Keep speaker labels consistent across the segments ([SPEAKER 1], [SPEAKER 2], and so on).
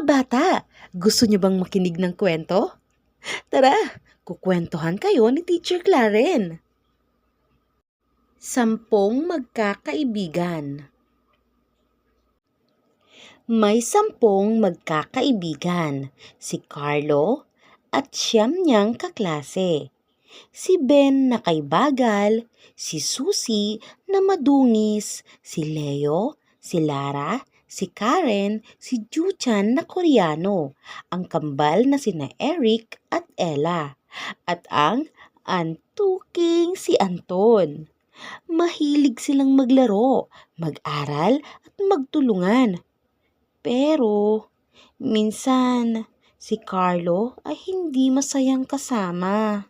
[SPEAKER 1] Mga bata, gusto niyo bang makinig ng kwento? Tara, kukwentuhan kayo ni Teacher Claren. Sampung magkakaibigan May sampung magkakaibigan, si Carlo at siyam niyang kaklase. Si Ben na kay bagal, si Susie na madungis, si Leo, si Lara, si Karen, si Juchan na Koreano, ang kambal na sina Eric at Ella, at ang antuking si Anton. Mahilig silang maglaro, mag-aral at magtulungan. Pero, minsan, si Carlo ay hindi masayang kasama.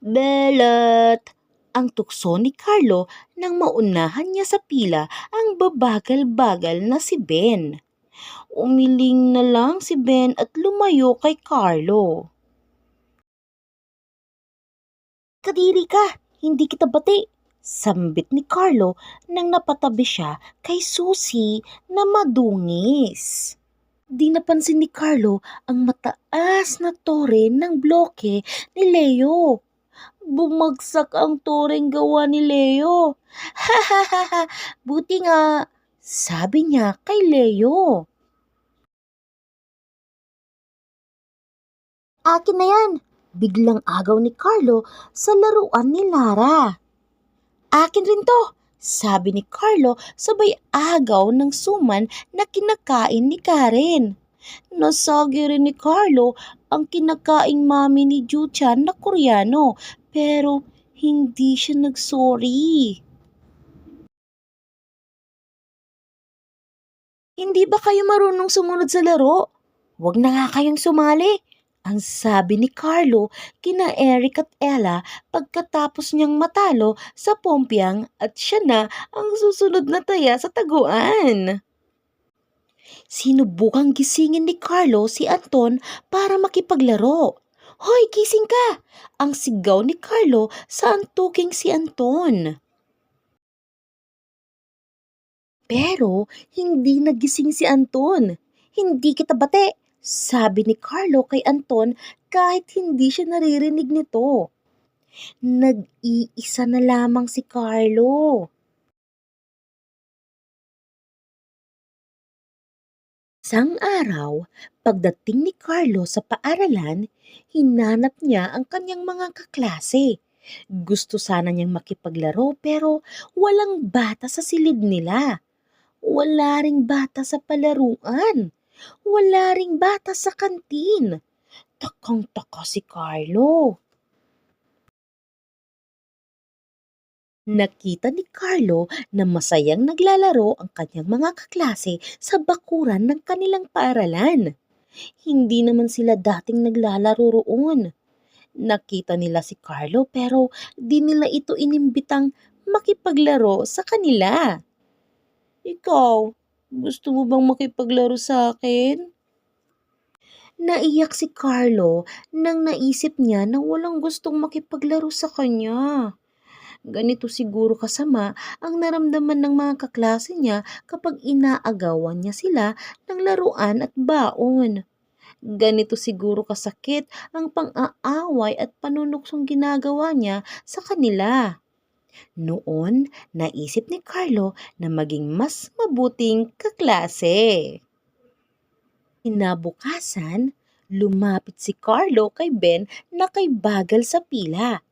[SPEAKER 1] Belot! Ang tukso ni Carlo nang maunahan niya sa pila ang babagal-bagal na si Ben. Umiling na lang si Ben at lumayo kay Carlo. Kadiri ka, hindi kita bati. Sambit ni Carlo nang napatabi siya kay Susie na madungis. Di napansin ni Carlo ang mataas na tore ng bloke ni Leo. Bumagsak ang toreng gawa ni Leo. Ha ha ha ha, buti nga, sabi niya kay Leo. Akin na yan, biglang agaw ni Carlo sa laruan ni Lara. Akin rin to, sabi ni Carlo sabay agaw ng suman na kinakain ni Karen. Nasagi rin ni Carlo ang kinakaing mami ni Juchan na Koreano pero hindi siya nagsorry. Hindi ba kayo marunong sumunod sa laro? Huwag na nga kayong sumali. Ang sabi ni Carlo kina Eric at Ella pagkatapos niyang matalo sa Pompiang at siya na ang susunod na taya sa taguan. Sinubukang gisingin ni Carlo si Anton para makipaglaro. Hoy, gising ka! Ang sigaw ni Carlo sa antuking si Anton. Pero hindi nagising si Anton. Hindi kita bate, sabi ni Carlo kay Anton kahit hindi siya naririnig nito. Nag-iisa na lamang si Carlo. Isang araw, pagdating ni Carlo sa paaralan, hinanap niya ang kanyang mga kaklase. Gusto sana niyang makipaglaro pero walang bata sa silid nila. Wala ring bata sa palaruan. Wala ring bata sa kantin. Takang-taka si Carlo. Nakita ni Carlo na masayang naglalaro ang kanyang mga kaklase sa bakuran ng kanilang paaralan. Hindi naman sila dating naglalaro roon. Nakita nila si Carlo pero di nila ito inimbitang makipaglaro sa kanila. Ikaw, gusto mo bang makipaglaro sa akin? Naiyak si Carlo nang naisip niya na walang gustong makipaglaro sa kanya. Ganito siguro kasama ang naramdaman ng mga kaklase niya kapag inaagawan niya sila ng laruan at baon. Ganito siguro kasakit ang pang-aaway at panunuksong ginagawa niya sa kanila. Noon, naisip ni Carlo na maging mas mabuting kaklase. Kinabukasan, lumapit si Carlo kay Ben na kay bagal sa pila.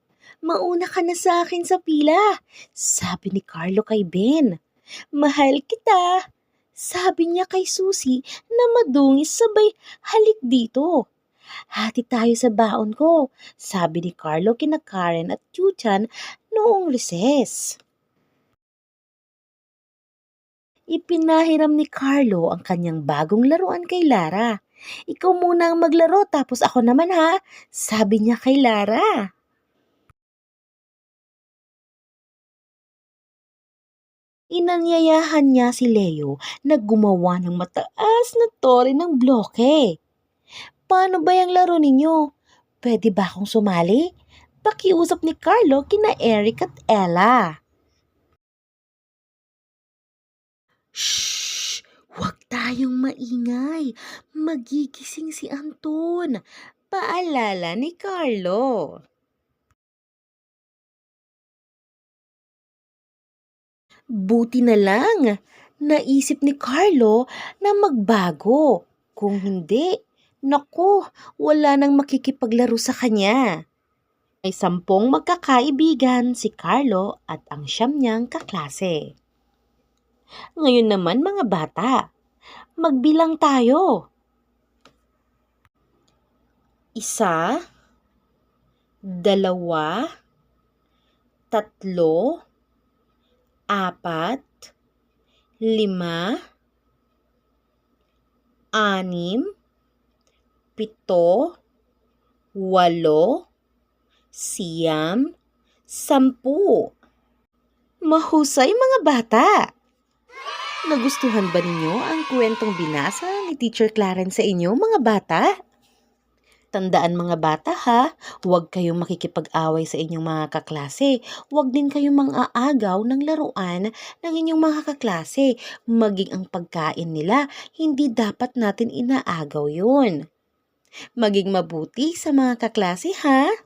[SPEAKER 1] Mauna ka na sa akin sa pila, sabi ni Carlo kay Ben. Mahal kita, sabi niya kay Susie na madungis sabay halik dito. Hati tayo sa baon ko, sabi ni Carlo kina Karen at Chuchan noong recess. Ipinahiram ni Carlo ang kanyang bagong laruan kay Lara. Ikaw muna ang maglaro tapos ako naman ha, sabi niya kay Lara. Inanyayahan niya si Leo na gumawa ng mataas na tore ng bloke. Paano ba yung laro ninyo? Pwede ba akong sumali? Pakiusap ni Carlo kina Eric at Ella. tayong maingay. Magigising si Anton. Paalala ni Carlo. Buti na lang, naisip ni Carlo na magbago. Kung hindi, naku, wala nang makikipaglaro sa kanya. May sampung magkakaibigan si Carlo at ang siyam niyang kaklase. Ngayon naman mga bata, magbilang tayo. Isa, dalawa, tatlo, apat, lima, anim, pito, walo, siyam, sampu. Mahusay mga bata! Nagustuhan ba ninyo ang kwentong binasa ni Teacher Clarence sa inyo mga bata? Tandaan mga bata ha, huwag kayong makikipag-away sa inyong mga kaklase. Huwag din kayong mang-aagaw ng laruan ng inyong mga kaklase. Maging ang pagkain nila, hindi dapat natin inaagaw yun. Maging mabuti sa mga kaklase ha.